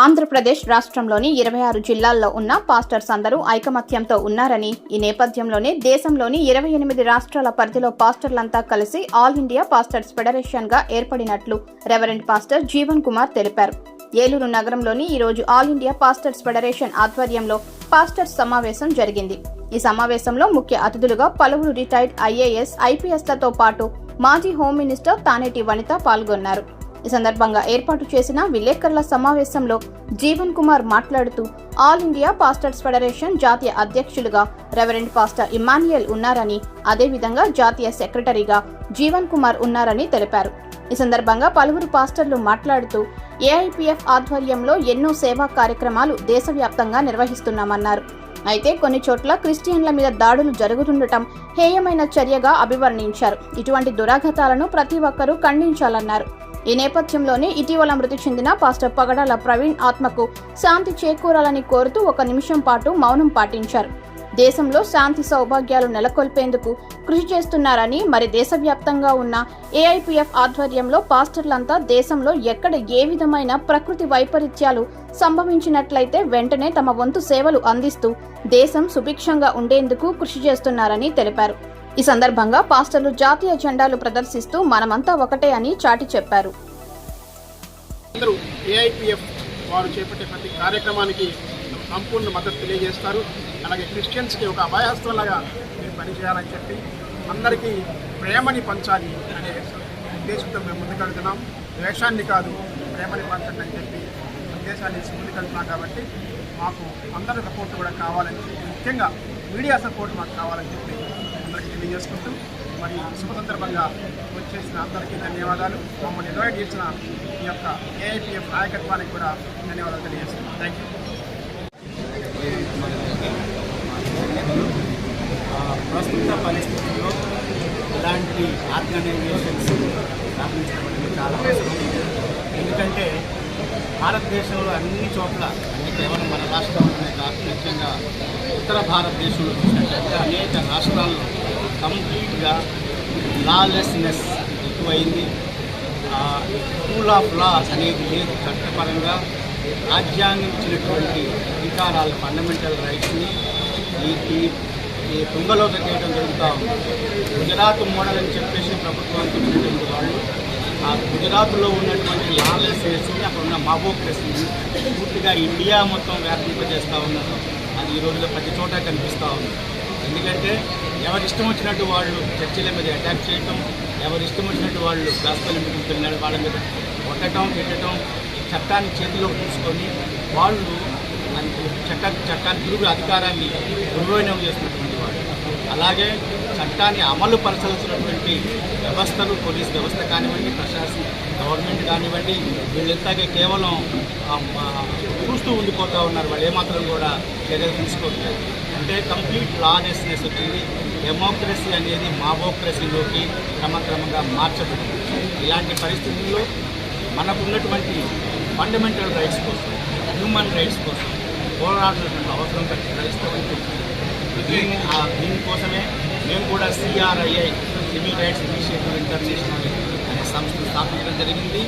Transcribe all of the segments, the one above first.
ఆంధ్రప్రదేశ్ రాష్ట్రంలోని ఇరవై ఆరు జిల్లాల్లో ఉన్న పాస్టర్స్ అందరూ ఐకమత్యంతో ఉన్నారని ఈ నేపథ్యంలోనే దేశంలోని ఇరవై ఎనిమిది రాష్ట్రాల పరిధిలో పాస్టర్లంతా కలిసి ఆల్ ఇండియా పాస్టర్స్ ఫెడరేషన్గా ఏర్పడినట్లు రెవరెండ్ పాస్టర్ జీవన్ కుమార్ తెలిపారు. ఏలూరు నగరంలోని ఈరోజు ఆల్ ఇండియా పాస్టర్స్ ఫెడరేషన్ ఆధ్వర్యంలో పాస్టర్స్ సమావేశం జరిగింది. ఈ సమావేశంలో ముఖ్య అతిథులుగా పలువురు రిటైర్డ్ ఐఏఎస్ ఐపీఎస్లతో పాటు మాజీ హోమ్ మినిస్టర్ తానేటి వనిత పాల్గొన్నారు. ఈ సందర్భంగా ఏర్పాటు చేసిన విలేకరుల సమావేశంలో జీవన్ కుమార్ మాట్లాడుతూ ఆల్ ఇండియా పాస్టర్స్ ఫెడరేషన్ జాతీయ అధ్యక్షులుగా రెవరెండ్ పాస్టర్ ఇమాన్యుయల్ ఉన్నారని అదేవిధంగా జాతీయ సెక్రటరీగా జీవన్ కుమార్ ఉన్నారని తెలిపారు. ఈ సందర్భంగా పలువురు పాస్టర్లు మాట్లాడుతూ ఏఐపిఎఫ్ ఆధ్వర్యంలో ఎన్నో సేవా కార్యక్రమాలు దేశవ్యాప్తంగా నిర్వహిస్తున్నామన్నారు. అయితే కొన్ని చోట్ల క్రిస్టియన్ల మీద దాడులు జరుగుతుండటం హేయమైన చర్యగా అభివర్ణించారు. ఇటువంటి దురాఘాతాలను ప్రతి ఒక్కరూ ఖండించాలన్నారు. ఈ నేపథ్యంలోనే ఇటీవల మృతి చెందిన పాస్టర్ పగడాల ప్రవీణ్ ఆత్మకు శాంతి చేకూరాలని కోరుతూ ఒక నిమిషం పాటు మౌనం పాటించారు. దేశంలో శాంతి సౌభాగ్యాలు నెలకొల్పేందుకు కృషి చేస్తున్నారని మరి దేశవ్యాప్తంగా ఉన్న ఏఐపిఎఫ్ ఆధ్వర్యంలో పాస్టర్లంతా దేశంలో ఎక్కడ ఏ విధమైన ప్రకృతి వైపరీత్యాలు సంభవించినట్లయితే వెంటనే తమ వంతు సేవలు అందిస్తూ దేశం సుభిక్షంగా ఉండేందుకు కృషి చేస్తున్నారని తెలిపారు. ఈ సందర్భంగా పాస్టర్లు జాతీయ జెండాలు ప్రదర్శిస్తూ మనమంతా ఒకటే అని చాటి చెప్పారు. అందరూ ఏఐపిఎఫ్ వారు చేపట్టే ప్రతి కార్యక్రమానికి సంపూర్ణ మద్దతు తెలియజేస్తారు. అలాగే క్రిస్టియన్స్కి ఒక అభయాస్త్రంలాగా మీరు పనిచేయాలని చెప్పి అందరికీ ప్రేమని పంచాలి అనే ఉద్దేశంతో మేము ముందుకెళ్తున్నాం ద్వేషాన్ని కాదు ప్రేమని పంచండి అని చెప్పి ఉద్దేశాన్ని ముందుకెళ్తున్నాం కాబట్టి మాకు అందరి సపోర్ట్ కూడా కావాలని చెప్పి ముఖ్యంగా మీడియా సపోర్ట్ మాకు కావాలని చెప్పి అందరికీ తెలియజేసుకుంటూ మరి శుభ సందర్భంగా వచ్చేసిన అందరికీ ధన్యవాదాలు. మమ్మల్ని ఇన్వైట్ చేసిన ఈ యొక్క ఏఐపిఎఫ్ నాయకత్వానికి కూడా ధన్యవాదాలు తెలియజేస్తున్నాను థ్యాంక్ యూ ప్రస్తుత పరిస్థితుల్లో ఇలాంటి ఆర్గనైజేషన్స్ స్థాపించడం చాలా అవసరం. ఎందుకంటే భారతదేశంలో అన్ని చోట్ల అంటే కేవలం మన రాష్ట్రంలోనే కాదు ముఖ్యంగా ఉత్తర భారతదేశంలో చూసినట్లయితే అనేక రాష్ట్రాల్లో కంప్లీట్గా లాలెస్నెస్ ఎక్కువైంది. రూల్ ఆఫ్ లాస్ అనేది లేదు. చట్టపరంగా రాజ్యాంగం ఇచ్చినటువంటి అధికారాల ఫండమెంటల్ రైట్స్ని ఈ ఈ తుంగలో తగ్గడం జరుగుతూ ఉంది. గుజరాత్ మోడల్ అని చెప్పేసి ప్రభుత్వానికి ఉన్నటువంటి వాళ్ళు ఆ గుజరాత్లో ఉన్నటువంటి లాలెస్నెస్ని అక్కడ ఉన్న మాబోక్రసీని పూర్తిగా ఇండియా మొత్తం వ్యాపింపజేస్తూ ఉన్నారు. అది ఈ రోజుల్లో ప్రతి చోట కనిపిస్తూ ఉంది. ఎందుకంటే ఎవరి ఇష్టం వచ్చినట్టు వాళ్ళు చర్చిల మీద అటాక్ చేయటం ఎవరి ఇష్టం వచ్చినట్టు వాళ్ళు గాస్పల్ మీటింగ్కి వెళ్ళిన వాళ్ళ మీద కొట్టడం పెట్టడం చట్టాన్ని చేతిలోకి తీసుకొని వాళ్ళు చట్ట చట్టాన్ని తిరుగు అధికారాన్ని దుర్వినియోగం చేస్తున్నటువంటి వాళ్ళు. అలాగే చట్టాన్ని అమలు పరచాల్సినటువంటి వ్యవస్థలు పోలీస్ వ్యవస్థ కానివ్వండి ప్రశాసన గవర్నమెంట్ కానివ్వండి వీళ్ళంతాగే కేవలం చూస్తూ ఉండిపోతూ ఉన్నారు. వాళ్ళు ఏమాత్రం కూడా చర్యలు తీసుకోవట్లేదు. అంటే కంప్లీట్ లాలెస్నెస్ వచ్చింది డెమోక్రసీ అనేది మావోక్రసీలోకి క్రమక్రమంగా మార్చబడింది. ఇలాంటి పరిస్థితుల్లో మనకున్నటువంటి ఫండమెంటల్ రైట్స్ కోసం హ్యూమన్ రైట్స్ కోసం పోరాడాల్సిన అవసరం క్రైస్తవం దీని ఆ దీనికోసమే మేము కూడా CRII Civil Rights Initiative International అనే సంస్థ స్థాపించడం జరిగింది.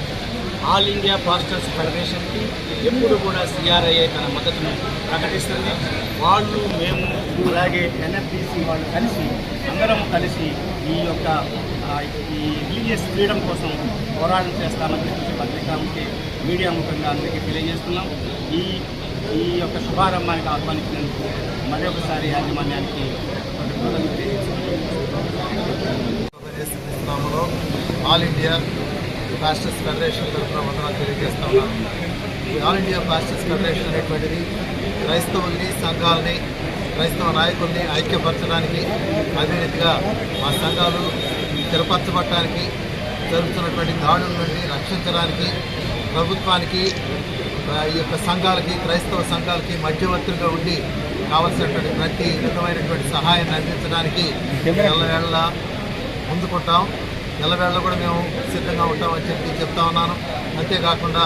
ఆల్ ఇండియా పాస్టర్స్ ఫెడరేషన్కి ఎప్పుడు కూడా సిఆర్ఐఏ తన మద్దతును ప్రకటిస్తుంది. వాళ్ళు మేము అలాగే ఎన్ఎఫ్టీసీ వాళ్ళు కలిసి అందరం కలిసి ఈ యొక్క ఈ రిలీజియస్ ఫ్రీడమ్ కోసం పోరాటం చేస్తామని చెప్పి పత్రికాముఖి మీడియా ముఖంగా అందరికీ తెలియజేస్తున్నాం. ఈ ఈ యొక్క శుభారంభానికి ఆహ్వానించినందుకు మరొకసారి యాజమాన్యానికి ఆల్ ఇండియా పాస్టర్స్ ఫెడరేషన్ తరఫున వందనాలు తెలియజేస్తా ఉన్నాను. ఈ ఆల్ ఇండియా పాస్టర్స్ ఫెడరేషన్ అనేటువంటిది క్రైస్తవుల్ని సంఘాలని క్రైస్తవ నాయకుల్ని ఐక్యపరచడానికి అదేరీతిగా మా సంఘాలు స్థిరపరచబడటానికి జరుగుతున్నటువంటి దాడుల నుండి రక్షించడానికి ప్రభుత్వానికి ఈ యొక్క సంఘాలకి క్రైస్తవ సంఘాలకి మధ్యవర్తులుగా ఉండి కావలసినటువంటి ప్రతి విధమైనటువంటి సహాయాన్ని అందించడానికి ఎల్లవేళ ముందుకుంటాం. ఎల్లవేళ కూడా మేము సిద్ధంగా ఉంటామని చెప్పి చెప్తా ఉన్నాను. అంతేకాకుండా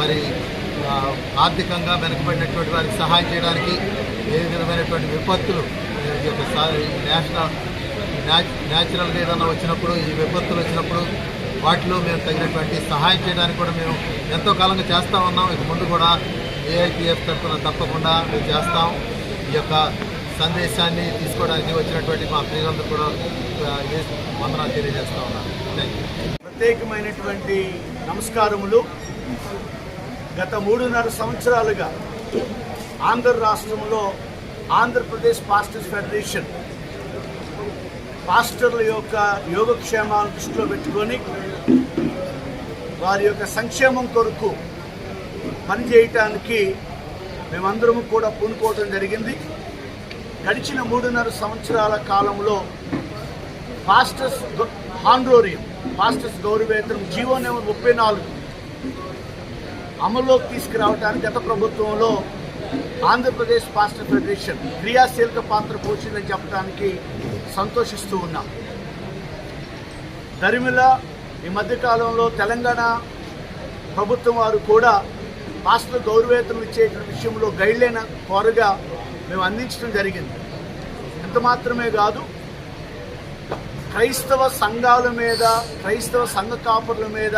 మరి ఆర్థికంగా వెనుకబడినటువంటి వారికి సహాయం చేయడానికి ఏ విధమైనటువంటి విపత్తులు ఈ యొక్క ఈ నేషనల్ న్యాచురల్గా ఏదైనా వచ్చినప్పుడు ఈ విపత్తులు వచ్చినప్పుడు వాటిలో మేము తగినటువంటి సహాయం చేయడానికి కూడా మేము ఎంతో కాలంగా చేస్తూ ఉన్నాం. ఇక ముందు కూడా ఏఐపిఎఫ్ తరఫున తప్పకుండా మేము చేస్తాం. ఈ యొక్క సందేశాన్ని తీసుకోవడానికి వచ్చినటువంటి మా ప్రియులందరూ కూడా వందనాలు తెలియజేస్తా ఉన్నాను. ప్రత్యేకమైనటువంటి నమస్కారములు. గత మూడున్నర సంవత్సరాలుగా ఆంధ్ర రాష్ట్రంలో ఆంధ్రప్రదేశ్ పాస్టర్స్ ఫెడరేషన్ పాస్టర్ల యొక్క యోగక్షేమాలను దృష్టిలో పెట్టుకొని వారి యొక్క సంక్షేమం కొరకు పనిచేయటానికి మేమందరము కూడా పూనుకోవటం జరిగింది. గడిచిన మూడున్నర సంవత్సరాల కాలంలో పాస్టర్స్ గ- హాండ్రోరియం పాస్టర్స్ గౌరవేతనం జీవో నెంబర్ ముప్పై నాలుగు అమల్లోకి తీసుకురావడానికి గత ప్రభుత్వంలో ఆంధ్రప్రదేశ్ పాస్టర్ ఫెడరేషన్ క్రియాశీలక పాత్ర పోషిందని చెప్పడానికి సంతోషిస్తూ ఉన్నాం. దరిమిల ఈ మధ్యకాలంలో తెలంగాణ ప్రభుత్వం వారు కూడా పాస్టర్ గౌరవేతనం ఇచ్చే విషయంలో గైడ్లైన్ కోరగా మేము అందించడం జరిగింది. ఎంత మాత్రమే కాదు క్రైస్తవ సంఘాల మీద క్రైస్తవ సంఘ కాపుర్ల మీద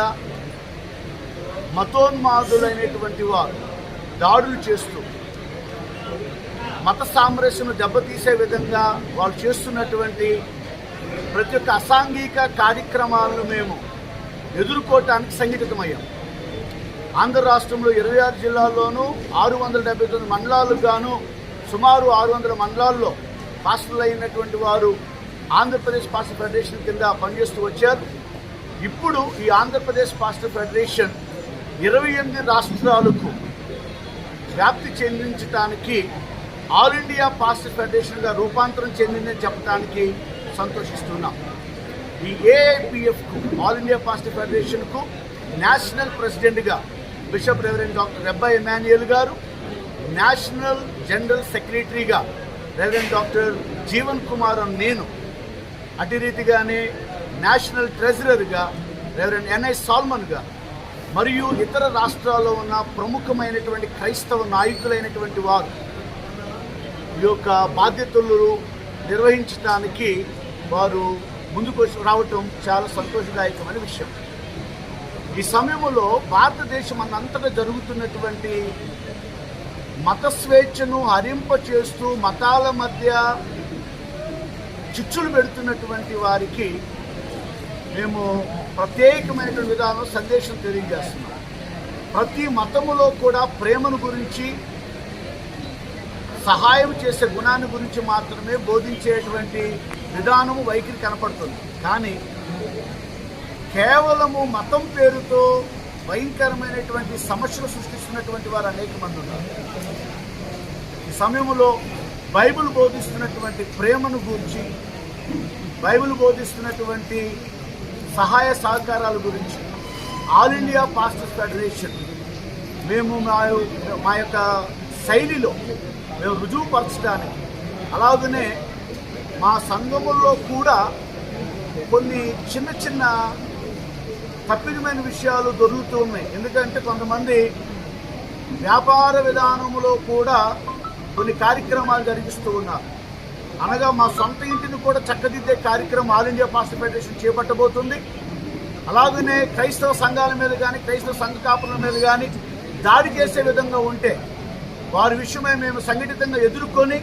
మతోన్మాదులైనటువంటి వారు దాడులు చేస్తూ మత సామరస్యను దెబ్బతీసే విధంగా వాళ్ళు చేస్తున్నటువంటి ప్రతి ఒక్క అసాంఘిక కార్యక్రమాలను మేము ఎదుర్కోవటానికి సంఘటితమయ్యాం. ఆంధ్ర రాష్ట్రంలో ఇరవై ఆరు జిల్లాల్లోనూ ఆరు వందల డెబ్బై తొమ్మిది మండలాలకు గాను సుమారు ఆరు వందల మండలాల్లో పాస్టర్లు అయినటువంటి వారు ఆంధ్రప్రదేశ్ పాస్టర్ ఫెడరేషన్ కింద పనిచేస్తూ వచ్చారు. ఇప్పుడు ఈ ఆంధ్రప్రదేశ్ పాస్టర్ ఫెడరేషన్ ఇరవై ఎనిమిది రాష్ట్రాలకు వ్యాప్తి చెందించడానికి ఆల్ ఇండియా పాస్టర్ ఫెడరేషన్గా రూపాంతరం చెందిందని చెప్పడానికి సంతోషిస్తున్నాం. ఈ ఏఐపిఎఫ్కు ఆల్ ఇండియా పాస్టర్ ఫెడరేషన్కు నేషనల్ ప్రెసిడెంట్గా bishop reverend doctor Rebba Emmanuel garu national general సెక్రటరీగా రెవరెండ్ డాక్టర్ జీవన్ కుమార్ అని నేను అటు రీతిగానే నేషనల్ ట్రెజరర్గా రెవరెండ్ ఎన్ఐ సాల్మన్గా మరియు ఇతర రాష్ట్రాల్లో ఉన్న ప్రముఖమైనటువంటి క్రైస్తవ నాయకులైనటువంటి వారు ఈ యొక్క బాధ్యతలు నిర్వహించడానికి వారు ముందుకు రావటం చాలా సంతోషదాయకమైన విషయం. ఈ సమయంలో భారతదేశం అన్నంతటా జరుగుతున్నటువంటి మత స్వేచ్ఛను హరింపచేస్తూ మతాల మధ్య చిచ్చులు పెడుతున్నటువంటి వారికి మేము ప్రత్యేకమైనటువంటి విధానం సందేశం తెలియజేస్తున్నాం. ప్రతి మతములో కూడా ప్రేమను గురించి సహాయం చేసే గుణాన్ని గురించి మాత్రమే బోధించేటువంటి విధానము వైఖరి కనపడుతుంది. కానీ కేవలము మతం పేరుతో భయంకరమైనటువంటి సమస్యలు సృష్టిస్తున్నటువంటి వారు అనేక మంది ఉన్నారు. ఈ సమయంలో బైబిల్ బోధిస్తున్నటువంటి ప్రేమను గురించి బైబిల్ బోధిస్తున్నటువంటి సహాయ సహకారాల గురించి ఆల్ ఇండియా పాస్టర్స్ ఫెడరేషన్ మేము మా మా యొక్క శైలిలో మేము రుజువుపరచడానికి అలాగనే మా సంఘముల్లో కూడా కొన్ని చిన్న చిన్న తప్పిదమైన విషయాలు దొరుకుతూ ఉన్నాయి. ఎందుకంటే కొంతమంది వ్యాపార విధానంలో కూడా కొన్ని కార్యక్రమాలు జరిగిస్తూ ఉన్నారు. అనగా మా సొంత ఇంటిని కూడా చక్కదిద్దే కార్యక్రమం ఆల్ ఇండియా పాస్టర్ ఫెడరేషన్ చేపట్టబోతుంది. అలాగనే క్రైస్తవ సంఘాల మీద కానీ క్రైస్తవ సంఘ కాపుల మీద కానీ దాడి చేసే విధంగా ఉంటే వారి విషయమై మేము సంఘటితంగా ఎదుర్కొని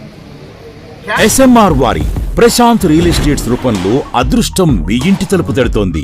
ఎస్ఎంఆర్ వారి ప్రశాంత్ రియల్ ఎస్టేట్స్ రూపంలో అదృష్టం మీ ఇంటి తలుపు తడుతోంది.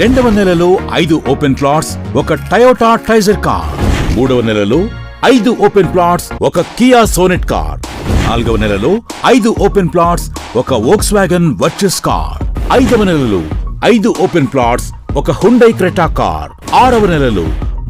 రెండవ నెలలో ఐదు ఓపెన్ ప్లాట్స్ ఒక టయోటా ట్రైజర్ కార్. మూడవ నెలలో ఐదు ఓపెన్ ప్లాట్స్ ఒక కియా సోనెట్ కార్. నాలుగవ నెలలో ఐదు ఓపెన్ ప్లాట్స్ ఒక వోక్స్ వ్యాగన్ వర్చస్ కార్. ఐదవ నెలలో ఐదు ఓపెన్ ప్లాట్స్ ఒక హుండై క్రెటా కార్. ఆరవ నెలలో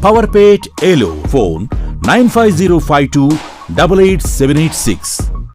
PowerPage Elo Phone 95052 88786.